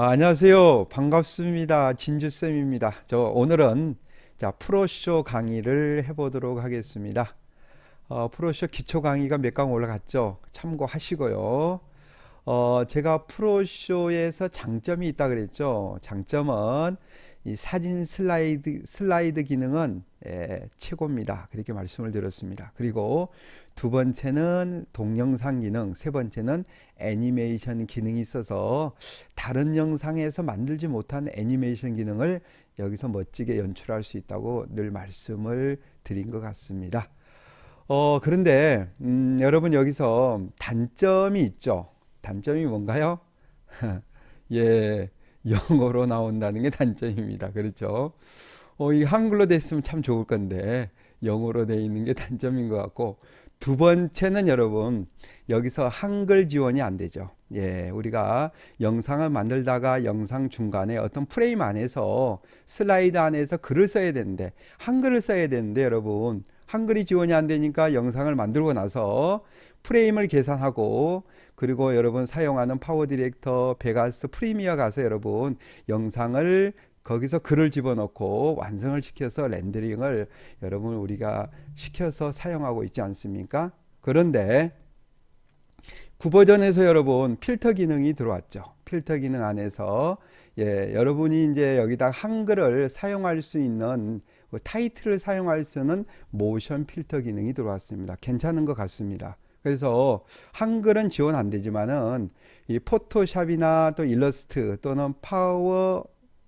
아, 안녕하세요. 반갑습니다. 진주쌤입니다. 저 오늘은 자, 프로쇼 강의를 해보도록 하겠습니다. 어, 프로쇼 기초 강의가 몇 강 올라갔죠? 참고하시고요. 어, 제가 프로쇼에서 장점이 있다 그랬죠? 장점은 이 사진 슬라이드, 슬라이드 기능은 예, 최고입니다. 그렇게 말씀을 드렸습니다. 그리고 두 번째는 동영상 기능, 세 번째는 애니메이션 기능이 있어서 다른 영상에서 만들지 못한 애니메이션 기능을 여기서 멋지게 연출할 수 있다고 늘 말씀을 드린 것 같습니다. 어, 그런데, 음, 여러분 여기서 단점이 있죠. 단점이 뭔가요? 예, 영어로 나온다는 게 단점입니다. 그렇죠? 어, 이 한글로 됐으면 참 좋을 건데, 영어로 돼 있는 게 단점인 것 같고, 두 번째는 여러분, 여기서 한글 지원이 안 되죠. 예, 우리가 영상을 만들다가 영상 중간에 어떤 프레임 안에서 슬라이드 안에서 글을 써야 되는데, 한글을 써야 되는데, 여러분, 한글이 지원이 안 되니까 영상을 만들고 나서 프레임을 계산하고 그리고 여러분 사용하는 파워 디렉터, 베가스, 프리미어 가서 여러분 영상을 거기서 글을 집어넣고 완성을 시켜서 렌더링을 여러분 우리가 시켜서 사용하고 있지 않습니까? 그런데 9버전에서 여러분 필터 기능이 들어왔죠. 필터 기능 안에서 예, 여러분이 이제 여기다 한글을 사용할 수 있는 그 타이틀을 사용할 수 있는 모션 필터 기능이 들어왔습니다. 괜찮은 것 같습니다. 그래서 한글은 지원 안 되지만은 이 포토샵이나 또 일러스트 또는 파워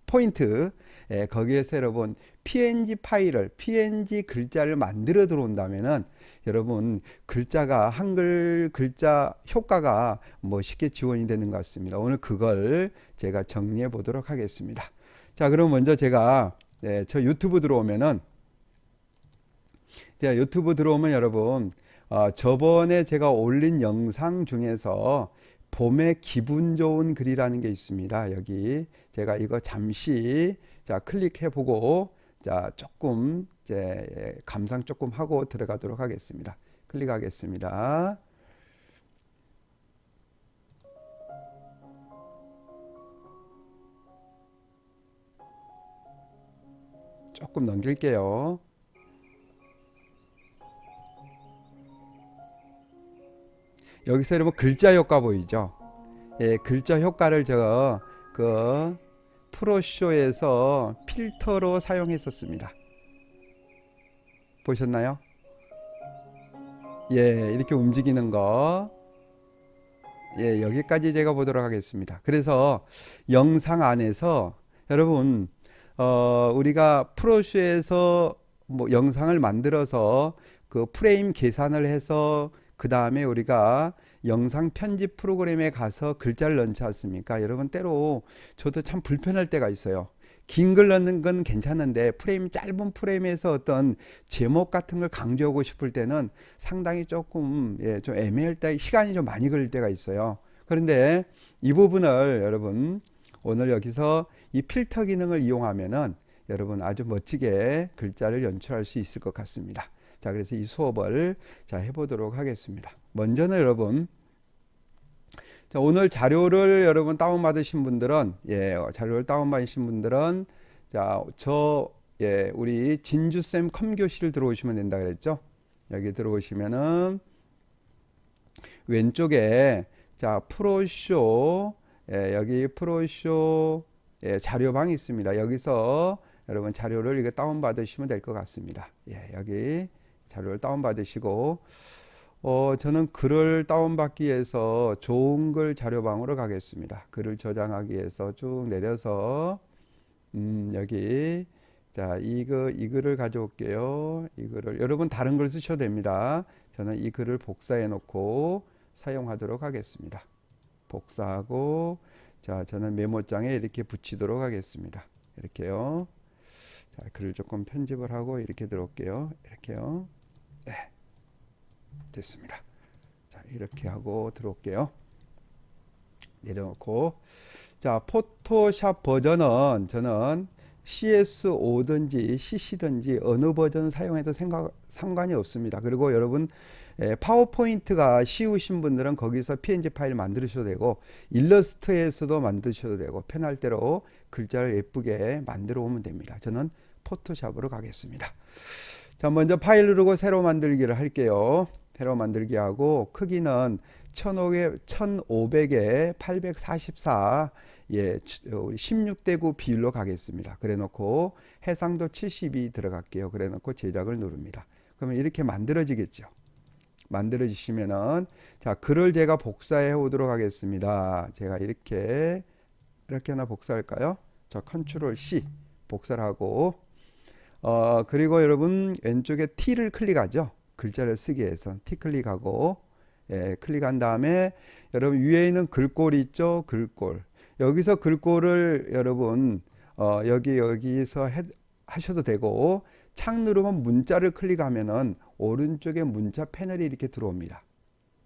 포인트 예, 거기에서 여러분 PNG 파일을 PNG 글자를 만들어 들어온다면은 여러분 글자가 한글 글자 효과가 멋있게 지원이 되는 것 같습니다. 오늘 그걸 제가 정리해 보도록 하겠습니다. 자, 그럼 먼저 제가 예, 저 유튜브 들어오면은 자, 유튜브 들어오면 여러분 어, 저번에 제가 올린 영상 중에서 봄에 기분 좋은 글이라는 게 있습니다. 여기 제가 이거 잠시 자 클릭해 보고 자 조금 이제 감상 조금 하고 들어가도록 하겠습니다. 클릭하겠습니다. 조금 넘길게요. 여기서 여러분 글자 효과 보이죠? 예, 글자 효과를 제가 그 프로쇼에서 필터로 사용했었습니다. 보셨나요? 예, 이렇게 움직이는 거. 예, 여기까지 제가 보도록 하겠습니다. 그래서 영상 안에서 여러분, 어, 우리가 프로쇼에서 뭐 영상을 만들어서 그 프레임 계산을 해서 그 다음에 우리가 영상 편집 프로그램에 가서 글자를 넣지 않습니까? 여러분 때로 저도 참 불편할 때가 있어요. 긴 글 넣는 건 괜찮은데 프레임 짧은 프레임에서 어떤 제목 같은 걸 강조하고 싶을 때는 상당히 조금 예, 좀 애매할 때 시간이 좀 많이 걸릴 때가 있어요. 그런데 이 부분을 여러분 오늘 여기서 이 필터 기능을 이용하면은 여러분 아주 멋지게 글자를 연출할 수 있을 것 같습니다. 자, 그래서 이 수업을 자 해보도록 하겠습니다. 먼저는 여러분, 자, 오늘 자료를 여러분 다운 받으신 분들은 예, 자료를 다운 받으신 분들은 자, 저 예, 우리 진주쌤 컴교실 들어오시면 된다 그랬죠? 여기 들어오시면은 왼쪽에 자, 프로쇼 예, 여기 프로쇼 예, 자료방이 있습니다. 여기서 여러분 자료를 이거 다운 받으시면 될 것 같습니다. 예, 여기 자료를 다운받으시고 어, 저는 글을 다운받기 위해서 좋은 글 자료방으로 가겠습니다. 글을 저장하기 위해서 쭉 내려서 음, 여기 자 이거 이 글을 가져올게요. 이 글을 여러분 다른 글 쓰셔도 됩니다. 저는 이 글을 복사해 놓고 사용하도록 하겠습니다. 복사하고 자 저는 메모장에 이렇게 붙이도록 하겠습니다. 이렇게요. 자 글을 조금 편집을 하고 이렇게 들어올게요. 이렇게요. 네. 됐습니다. 자, 이렇게 하고 들어올게요. 내려놓고 자, 포토샵 버전은 저는 CS5든지 CC든지 어느 버전 사용해도 생각, 상관이 없습니다. 그리고 여러분 에, 파워포인트가 쉬우신 분들은 거기서 PNG 파일 만드셔도 되고 일러스트에서도 만드셔도 되고 편할 대로 글자를 예쁘게 만들어 오면 됩니다. 저는 포토샵으로 가겠습니다. 자, 먼저 파일 누르고 새로 만들기를 할게요. 새로 만들기 하고 크기는 1500, 1500에 844 예, 치- 어, 우리 16대 9 비율로 가겠습니다. 그래 놓고 해상도 72 들어갈게요. 그래 놓고 제작을 누릅니다. 그러면 이렇게 만들어지겠죠. 만들어지시면은 자, 글을 제가 복사해 오도록 하겠습니다. 제가 이렇게 이렇게 하나 복사할까요? 자, 컨트롤 C 복사를 하고 어, 그리고 여러분 왼쪽에 T를 클릭하죠. 글자를 쓰기 위해서 T 클릭하고 예, 클릭한 다음에 여러분 위에 있는 글꼴 있죠? 글꼴. 여기서 글꼴을 여러분 어, 여기 여기서 해, 하셔도 되고 창 누르면 문자를 클릭하면은 오른쪽에 문자 패널이 이렇게 들어옵니다.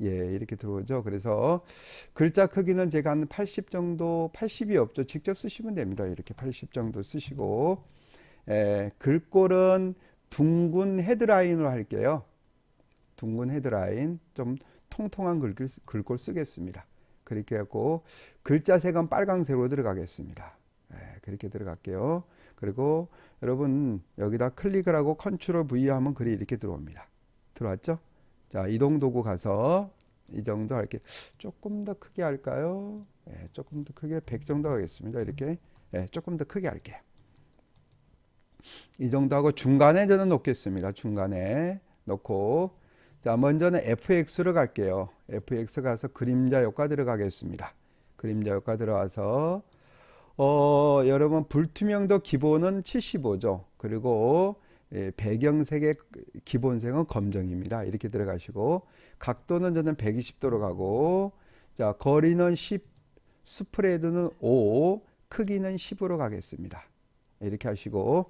예, 이렇게 들어오죠. 그래서 글자 크기는 제가 한 80 정도, 80이 없죠. 직접 쓰시면 됩니다. 이렇게 80 정도 쓰시고 예, 글꼴은 둥근 헤드라인으로 할게요. 둥근 헤드라인 좀 통통한 글, 글꼴 쓰겠습니다. 그렇게 하고 글자 색은 빨강색으로 들어가겠습니다. 예, 그렇게 들어갈게요. 그리고 여러분 여기다 클릭을 하고 컨트롤 V 하면 글이 이렇게 들어옵니다. 들어왔죠? 자 이동 도구 가서 이 정도 할게 조금 더 크게 할까요? 예, 조금 더 크게 100 정도 하겠습니다. 이렇게 예, 조금 더 크게 할게요. 이 정도 하고 중간에 저는 놓겠습니다. 중간에 놓고 자 먼저는 FX로 갈게요. FX 가서 그림자 효과 들어가겠습니다. 그림자 효과 들어와서 어 여러분 불투명도 기본은 75죠. 그리고 예, 배경색의 기본색은 검정입니다. 이렇게 들어가시고 각도는 저는 120도로 가고 자 거리는 10 스프레드는 5 크기는 10으로 가겠습니다. 이렇게 하시고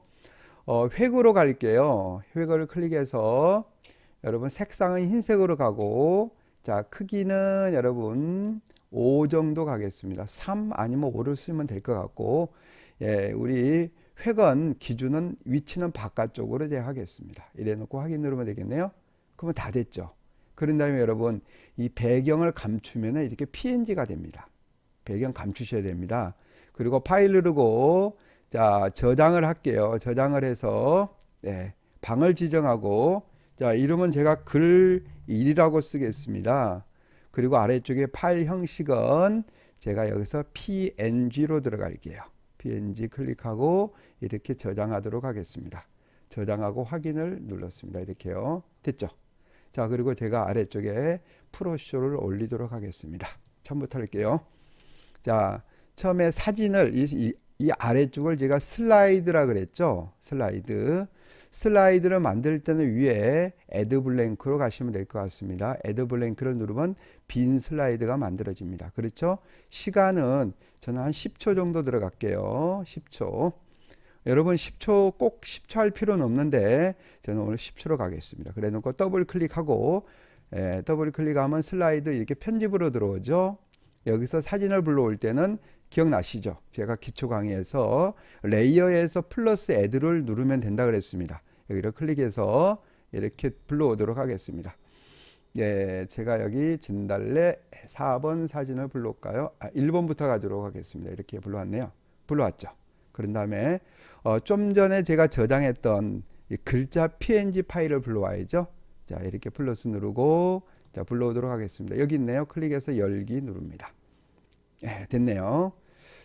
어, 획으로 갈게요. 획을 클릭해서 여러분 색상은 흰색으로 가고 자 크기는 여러분 5 정도 가겠습니다. 3 아니면 5를 쓰면 될 것 같고 예, 우리 획은 기준은 위치는 바깥쪽으로 제가 하겠습니다. 이래 놓고 확인 누르면 되겠네요. 그러면 다 됐죠. 그런 다음에 여러분 이 배경을 감추면 이렇게 PNG가 됩니다. 배경 감추셔야 됩니다. 그리고 파일 누르고 자 저장을 할게요. 저장을 해서 네, 방을 지정하고 자 이름은 제가 글 1이라고 쓰겠습니다. 그리고 아래쪽에 파일 형식은 제가 여기서 PNG로 들어갈게요. PNG 클릭하고 이렇게 저장하도록 하겠습니다. 저장하고 확인을 눌렀습니다. 이렇게요. 됐죠? 자, 그리고 제가 아래쪽에 프로쇼를 올리도록 하겠습니다. 처음부터 할게요. 자, 처음에 사진을 이, 이, 이 아래쪽을 제가 슬라이드라 그랬죠? 슬라이드. 슬라이드를 만들 때는 위에 애드 블랭크로 가시면 될 것 같습니다. 애드 블랭크를 누르면 빈 슬라이드가 만들어집니다. 그렇죠? 시간은 저는 한 10초 정도 들어갈게요. 10초. 여러분 10초 꼭 10초 할 필요는 없는데 저는 오늘 10초로 가겠습니다. 그래 놓고 더블 클릭하고 에, 더블 클릭하면 슬라이드 이렇게 편집으로 들어오죠. 여기서 사진을 불러올 때는 기억나시죠? 제가 기초 강의에서 레이어에서 플러스 애드를 누르면 된다 그랬습니다. 여기를 클릭해서 이렇게 불러오도록 하겠습니다. 예, 제가 여기 진달래 4번 사진을 불러올까요? 아, 1번부터 가도록 하겠습니다. 이렇게 불러왔네요. 불러왔죠. 그런 다음에 어, 좀 전에 제가 저장했던 이 글자 PNG 파일을 불러와야죠. 자, 이렇게 플러스 누르고 자, 불러오도록 하겠습니다. 여기 있네요. 클릭해서 열기 누릅니다. 네, 됐네요.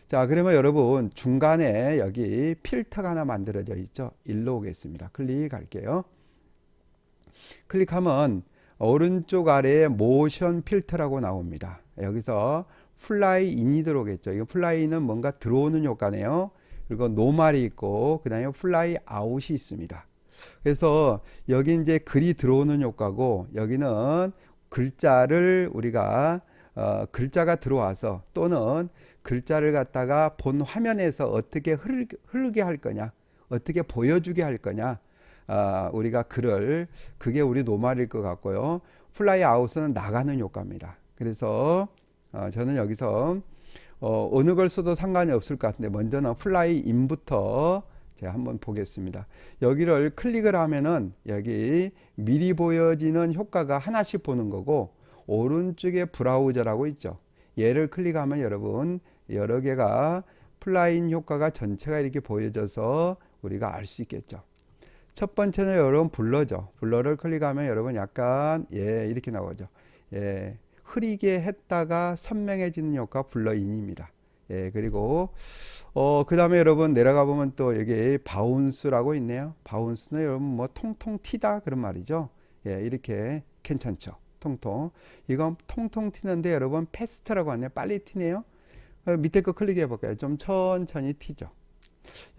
자, 그러면 여러분 중간에 여기 필터가 하나 만들어져 있죠. 일로 오겠습니다. 클릭할게요. 클릭하면 오른쪽 아래에 모션 필터라고 나옵니다. 여기서 플라이 인이 들어오겠죠. 이거 플라이는 뭔가 들어오는 효과네요. 그리고 노말이 있고 그다음에 플라이 아웃이 있습니다. 그래서 여기 이제 글이 들어오는 효과고 여기는 글자를 우리가 어, 글자가 들어와서 또는 글자를 갖다가 본 화면에서 어떻게 흐르게, 할 거냐, 어떻게 보여주게 할 거냐, 아, 우리가 글을 그게 우리 노말일 것 같고요. 플라이 아웃은 나가는 효과입니다. 그래서 어, 저는 여기서 어, 어느 걸 써도 상관이 없을 것 같은데 먼저는 플라이 인부터 제가 한번 보겠습니다. 여기를 클릭을 하면은 여기 미리 보여지는 효과가 하나씩 보는 거고 오른쪽에 브라우저라고 있죠. 얘를 클릭하면 여러분 여러 개가 플라인 효과가 전체가 이렇게 보여져서 우리가 알 수 있겠죠. 첫 번째는 여러분 블러죠. 블러를 클릭하면 여러분 약간 예 이렇게 나오죠. 예 흐리게 했다가 선명해지는 효과 블러인입니다. 예 그리고 어 그 다음에 여러분 내려가 보면 또 여기 바운스라고 있네요. 바운스는 여러분 뭐 통통 튀다 그런 말이죠. 예 이렇게 괜찮죠. 통통 이건 통통 튀는데 여러분 패스트라고 하네요. 빨리 튀네요. 어, 밑에 거 클릭해 볼까요? 좀 천천히 튀죠.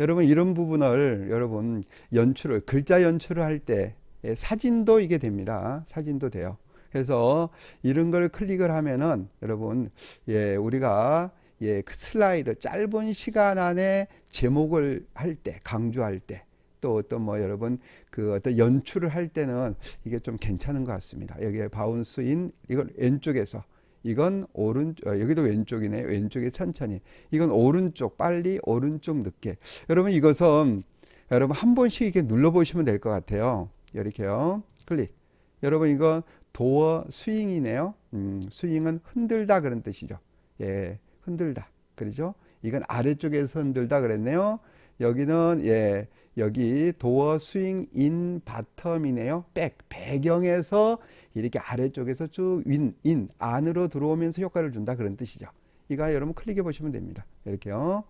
여러분 이런 부분을 여러분 연출을 글자 연출을 할때 예, 사진도 이게 됩니다. 사진도 돼요. 그래서 이런 걸 클릭을 하면은 여러분 예 우리가 예 그 슬라이드 짧은 시간 안에 제목을 할 때 강조할 때 또 어떤 뭐 여러분 그 어떤 연출을 할 때는 이게 좀 괜찮은 것 같습니다. 여기에 바운스인 이걸 왼쪽에서 이건 오른 어, 여기도 왼쪽이네. 왼쪽에 천천히. 이건 오른쪽 빨리 오른쪽 늦게. 여러분 이것은 여러분 한 번씩 이렇게 눌러 보시면 될 것 같아요. 이렇게요. 클릭. 여러분 이거 도어 스윙이네요. 음, 스윙은 흔들다 그런 뜻이죠. 예 흔들다. 그러죠? 이건 아래쪽에서 흔들다 그랬네요. 여기는 예 여기 도어 스윙 인 바텀이네요. 백 배경에서 이렇게 아래쪽에서 쭉윈인 안으로 들어오면서 효과를 준다 그런 뜻이죠. 이거 여러분 클릭해 보시면 됩니다. 이렇게요.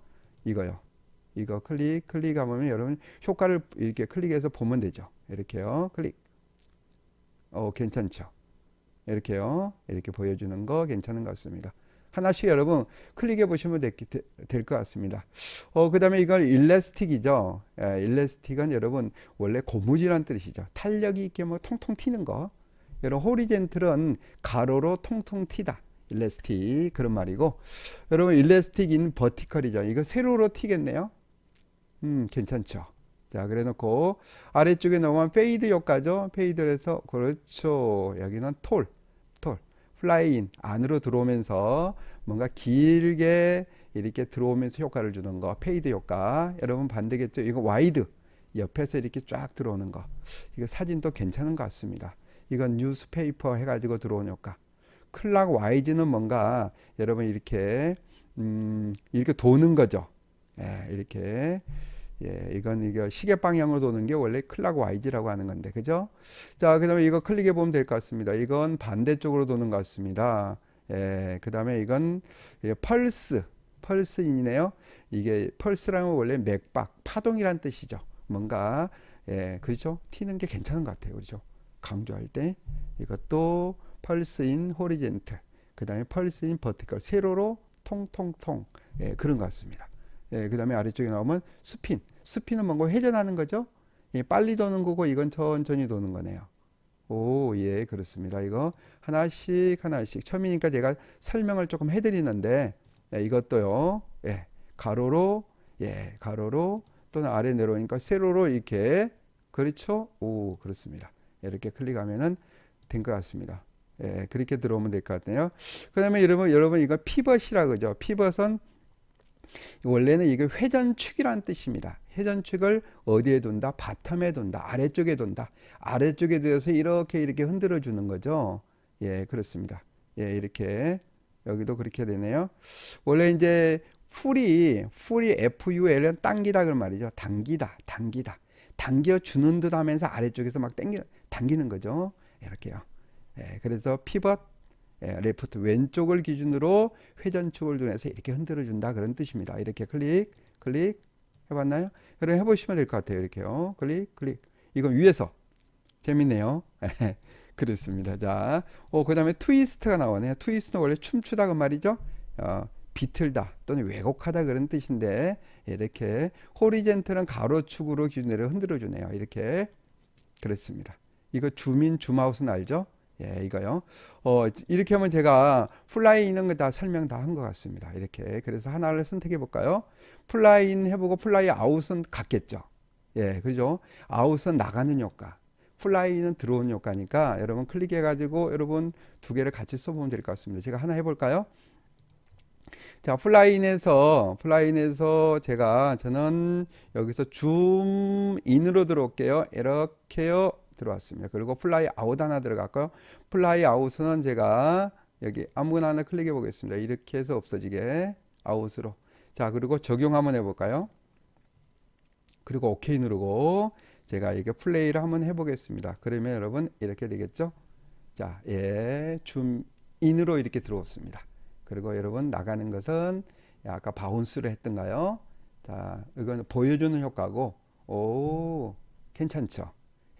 이거요. 이거 클릭 클릭하면 여러분 효과를 이렇게 클릭해서 보면 되죠. 이렇게요. 클릭. 어 괜찮죠. 이렇게요. 이렇게 보여주는 거 괜찮은 것 같습니다. 하나씩 여러분 클릭해 보시면 될 것 같습니다. 어, 그 다음에 이건 일레스틱이죠. 예, 일레스틱은 여러분 원래 고무줄이란 뜻이죠. 탄력이 있게 뭐 통통 튀는 거. 여러분 호리젠틀은 가로로 통통 튀다. 일레스틱 그런 말이고 여러분 일레스틱 인 버티컬이죠. 이거 세로로 튀겠네요. 음 괜찮죠. 자 그래 놓고 아래쪽에 넘어가면 페이드 효과죠. 페이드에서 그렇죠. 여기는 톨. 플라이인 안으로 들어오면서 뭔가 길게 이렇게 들어오면서 효과를 주는 거 페이드 효과. 여러분 반대겠죠? 이거 와이드. 옆에서 이렇게 쫙 들어오는 거. 이거 사진도 괜찮은 것 같습니다. 이건 뉴스페이퍼 해가지고 들어온 효과. 클락 와이즈는 뭔가 여러분 이렇게 음 이렇게 도는 거죠. 예, 이렇게 예, 이건 이거 시계 방향으로 도는 게 원래 클락 와이즈라고 하는 건데, 그죠? 자, 그 다음에 이거 클릭해 보면 될 것 같습니다. 이건 반대쪽으로 도는 것 같습니다. 예, 그 다음에 이건 예, 펄스, 펄스인이네요. 이게 펄스라는 원래 맥박, 파동이란 뜻이죠. 뭔가, 예, 그렇죠? 튀는 게 괜찮은 것 같아요. 그죠? 강조할 때. 이것도 펄스인 호리젠트, 그 다음에 펄스인 버티컬, 세로로 통통통, 예, 그런 것 같습니다. 예, 그 다음에 아래쪽에 나오면 스핀. 스핀은 뭔가 회전하는 거죠. 예, 빨리 도는 거고 이건 천천히 도는 거네요. 오, 예, 그렇습니다. 이거 하나씩 하나씩 처음이니까 제가 설명을 조금 해드리는데 예, 이것도요. 예, 가로로 예, 가로로 또는 아래 내려오니까 세로로 이렇게 그렇죠? 오, 그렇습니다. 이렇게 클릭하면은 된 것 같습니다. 예, 그렇게 들어오면 될 것 같네요. 그 다음에 여러분, 여러분, 이거 피벗이라 그러죠. 피벗은 원래는 이게 회전축이란 뜻입니다. 회전축을 어디에 둔다? 바텀에 둔다. 아래쪽에 둔다. 아래쪽에 두어서 이렇게 이렇게 흔들어 주는 거죠. 예, 그렇습니다. 예, 이렇게 여기도 그렇게 되네요. 원래 이제 풀이 풀이 FUL은 당기다 그 말이죠. 당기다, 당기다. 당겨 주는 듯 하면서 아래쪽에서 막 당기 당기는 거죠. 이렇게요. 예, 그래서 피벗 예, 레프트 왼쪽을 기준으로 회전축을 둔해서 이렇게 흔들어 준다 그런 뜻입니다. 이렇게 클릭 클릭 해봤나요? 그럼 해보시면 될 것 같아요. 이렇게요. 클릭 클릭 이건 위에서 재밌네요. 그렇습니다. 자, 어, 그 다음에 트위스트가 나오네요. 트위스트는 원래 춤추다 그 말이죠. 어, 비틀다 또는 왜곡하다 그런 뜻인데 이렇게 호리젠트는 가로축으로 기준으로 흔들어 주네요. 이렇게 그렇습니다. 이거 주민 줌아웃은 알죠? 예, 이거요. 어, 이렇게 하면 제가 플라이 있는 거 다 설명 다 한 것 같습니다. 이렇게. 그래서 하나를 선택해 볼까요? 플라이 인 해보고 플라이 아웃은 같겠죠. 예, 그죠? 아웃은 나가는 효과. 플라이는 들어오는 효과니까 여러분 클릭해 가지고 여러분 두 개를 같이 써보면 될 것 같습니다. 제가 하나 해볼까요? 자, 플라인에서 플라인에서 제가 저는 여기서 줌 인으로 들어올게요. 이렇게요 들어왔습니다. 그리고 플라이 아웃 하나 들어갈까요? 플라이 아웃은 제가 여기 아무거나 하나 클릭해 보겠습니다. 이렇게 해서 없어지게 아웃으로. 자, 그리고 적용 한번 해볼까요? 그리고 OK 누르고 제가 이게 플레이를 한번 해보겠습니다. 그러면 여러분 이렇게 되겠죠? 자, 예, 줌 인으로 이렇게 들어왔습니다. 그리고 여러분 나가는 것은 아까 바운스를 했던가요? 자, 이건 보여주는 효과고, 오, 괜찮죠?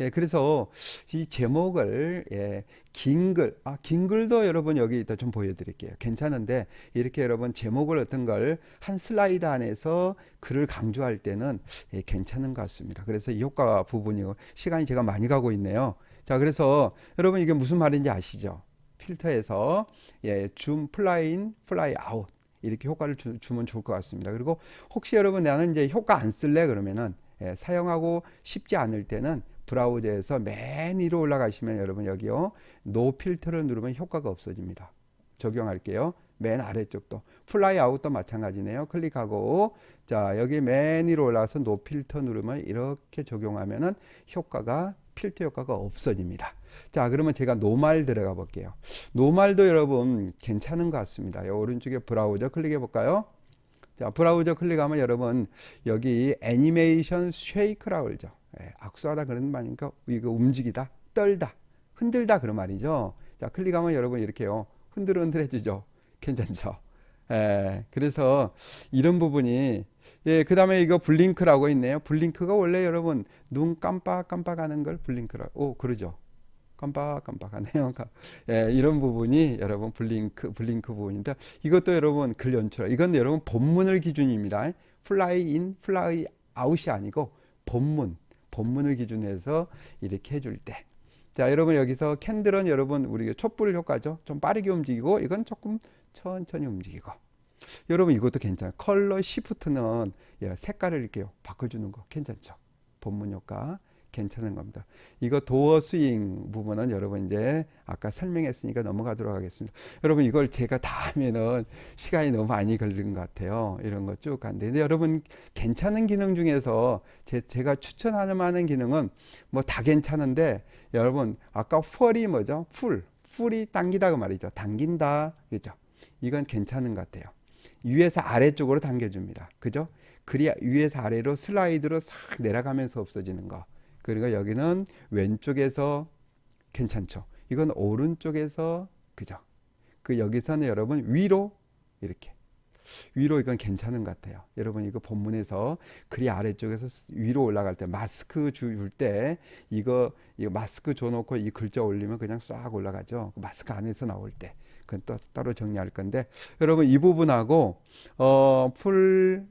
예, 그래서 이 제목을 예, 긴 글, 아, 긴 글도 여러분 여기 이따 좀 보여드릴게요. 괜찮은데 이렇게 여러분 제목을 어떤 걸 한 슬라이드 안에서 글을 강조할 때는 예, 괜찮은 것 같습니다. 그래서 이 효과 부분이고 시간이 제가 많이 가고 있네요. 자, 그래서 여러분 이게 무슨 말인지 아시죠? 필터에서 예, 줌 플라인, 플라이 아웃 이렇게 효과를 주, 면 좋을 것 같습니다. 그리고 혹시 여러분 나는 이제 효과 안 쓸래 그러면은 예, 사용하고 싶지 않을 때는 브라우저에서 맨 위로 올라가시면 여러분 여기요 노 필터를 누르면 효과가 없어집니다. 적용할게요. 맨 아래쪽도 플라이 아웃도 마찬가지네요. 클릭하고 자 여기 맨 위로 올라가서 노 필터 누르면 이렇게 적용하면은 효과가 필터 효과가 없어집니다. 자 그러면 제가 노말 들어가 볼게요. 노말도 여러분 괜찮은 것 같습니다. 오른쪽에 브라우저 클릭해 볼까요? 자 브라우저 클릭하면 여러분 여기 애니메이션 쉐이크라고 그러죠. 예, 악수하다 그런 말이니까 이거 움직이다, 떨다, 흔들다 그런 말이죠. 자, 클릭하면 여러분 이렇게요. 흔들흔들 해주죠. 괜찮죠? 예, 그래서 이런 부분이 예, 그 다음에 이거 블링크라고 있네요. 블링크가 원래 여러분 눈 깜빡깜빡하는 걸 블링크라고 오 그러죠. 깜빡깜빡하네요. 예, 이런 부분이 여러분 블링크 블링크 부분인데 이것도 여러분 글 연출. 이건 여러분 본문을 기준입니다. 플라이 인, 플라이 아웃이 아니고 본문. 본문을 기준해서 이렇게 해줄 때. 자, 여러분 여기서 캔들은 여러분 우리 촛불 효과죠. 좀 빠르게 움직이고 이건 조금 천천히 움직이고. 여러분 이것도 괜찮아요. 컬러 시프트는 예, 색깔을 이렇게 바꿔주는 거 괜찮죠. 본문 효과. 괜찮은 겁니다. 이거 도어 스윙 부분은 여러분 이제 아까 설명했으니까 넘어가도록 하겠습니다. 여러분 이걸 제가 다 하면은 시간이 너무 많이 걸리는 것 같아요. 이런 거 쭉 간데 근데 여러분 괜찮은 기능 중에서 제, 제가 추천하는 많은 기능은 뭐 다 괜찮은데 여러분 아까 풀이 뭐죠? 풀 풀이 당기다 그 말이죠. 당긴다 그죠? 이건 괜찮은 것 같아요. 위에서 아래쪽으로 당겨줍니다. 그죠? 그리 위에서 아래로 슬라이드로 싹 내려가면서 없어지는 거. 그리고 여기는 왼쪽에서 괜찮죠. 이건 오른쪽에서 그죠. 그 여기서는 여러분 위로 이렇게 위로 이건 괜찮은 것 같아요. 여러분 이거 본문에서 글이 아래쪽에서 위로 올라갈 때 마스크 줄 때 이거 이거 마스크 줘놓고 이 글자 올리면 그냥 싹 올라가죠. 그 마스크 안에서 나올 때 그건 또 따로 정리할 건데 여러분 이 부분하고 어 풀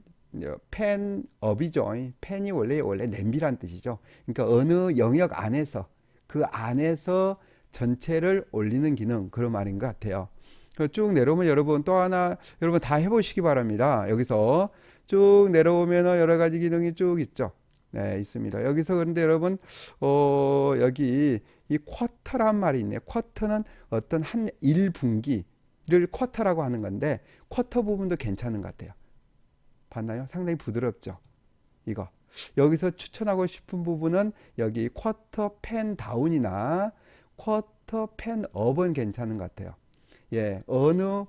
펜업이죠. 펜이 원래 원래 냄비란 뜻이죠. 그러니까 어느 영역 안에서 그 안에서 전체를 올리는 기능 그런 말인 것 같아요. 쭉 내려오면 여러분 또 하나 여러분 다 해보시기 바랍니다. 여기서 쭉 내려오면 여러 가지 기능이 쭉 있죠. 네, 있습니다. 여기서 그런데 여러분 어, 여기 이 쿼터란 말이 있네요. 쿼터는 어떤 한 1분기를 쿼터라고 하는 건데 쿼터 부분도 괜찮은 것 같아요. 봤나요? 상당히 부드럽죠. 이거. 여기서 추천하고 싶은 부분은 여기 쿼터 펜 다운이나 쿼터 펜 업은 괜찮은 것 같아요. 예, 어느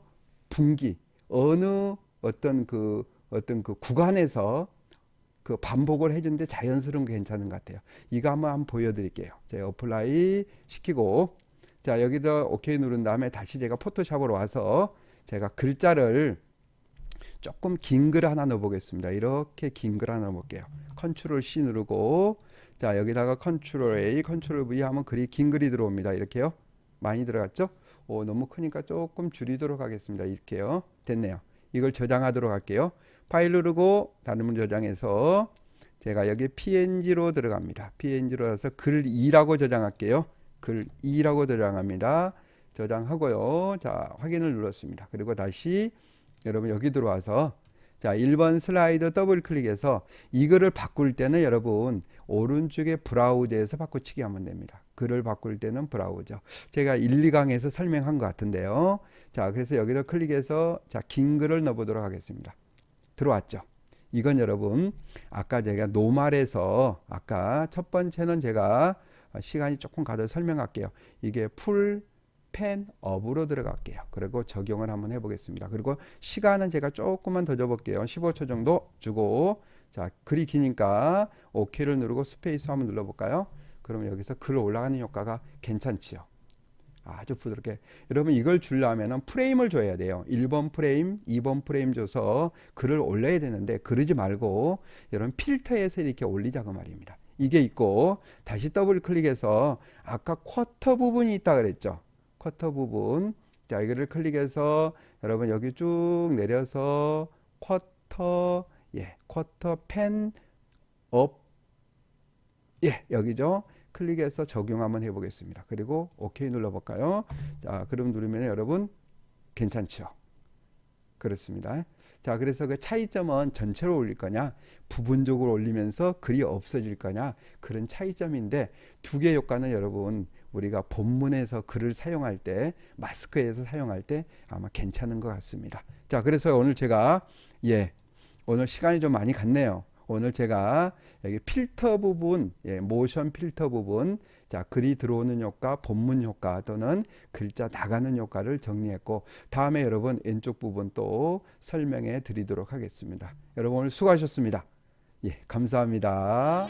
분기, 어느 어떤 그 어떤 그 구간에서 그 반복을 해주는데 자연스러운 게 괜찮은 것 같아요. 이거 한번 한번 보여드릴게요. 제가 어플라이 시키고 자 여기다 오케이 누른 다음에 다시 제가 포토샵으로 와서 제가 글자를 조금 긴 글 하나 넣어보겠습니다. 이렇게 긴 글 하나 넣어볼게요. 컨트롤 C 누르고 자 여기다가 컨트롤 A, 컨트롤 V 하면 글이 긴 글이 들어옵니다. 이렇게요. 많이 들어갔죠? 오, 너무 크니까 조금 줄이도록 하겠습니다. 이렇게요. 됐네요. 이걸 저장하도록 할게요. 파일 누르고 다른 저장해서 제가 여기 PNG로 들어갑니다. PNG로 해서 글 2라고 저장할게요. 글 2라고 저장합니다. 저장하고요. 자, 확인을 눌렀습니다. 그리고 다시 여러분 여기 들어와서 자, 1번 슬라이드 더블 클릭해서 이거를 바꿀 때는 여러분 오른쪽에 브라우저에서 바꾸치기 하면 됩니다. 글을 바꿀 때는 브라우저. 제가 1, 2강에서 설명한 것 같은데요. 자, 그래서 여기를 클릭해서 자, 긴 글을 넣어보도록 하겠습니다. 들어왔죠? 이건 여러분 아까 제가 노말에서 아까 첫 번째는 제가 시간이 조금 가도 설명할게요. 이게 풀 펜 업으로 들어갈게요. 그리고 적용을 한번 해보겠습니다. 그리고 시간은 제가 조금만 더 줘볼게요. 15초 정도 주고 자 글이 기니까 OK를 누르고 스페이스 한번 눌러볼까요? 그러면 여기서 글 올라가는 효과가 괜찮지요. 아주 부드럽게 여러분 이걸 주려면은 프레임을 줘야 돼요 1번 프레임 2번 프레임 줘서 글을 올려야 되는데 그러지 말고 여러분 필터에서 이렇게 올리자 그 말입니다 이게 있고 다시 더블 클릭해서 아까 쿼터 부분이 있다 그랬죠 쿼터 부분 자 이거를 클릭해서 여러분 여기 쭉 내려서 쿼터 예 쿼터 펜업 예 여기죠 클릭해서 적용 한번 해보겠습니다. 그리고 OK 눌러볼까요? 자, 그럼 누르면 여러분 괜찮죠? 그렇습니다. 자, 그래서 그 차이점은 전체로 올릴 거냐, 부분적으로 올리면서 글이 없어질 거냐, 그런 차이점인데 두 개 효과는 여러분 우리가 본문에서 글을 사용할 때, 마스크에서 사용할 때 아마 괜찮은 것 같습니다. 자, 그래서 오늘 제가 예, 오늘 시간이 좀 많이 갔네요. 오늘 제가 여기 필터 부분, 예, 모션 필터 부분, 자 글이 들어오는 효과, 본문 효과 또는 글자 나가는 효과를 정리했고 다음에 여러분 왼쪽 부분 또 설명해 드리도록 하겠습니다. 여러분 오늘 수고하셨습니다. 예, 감사합니다.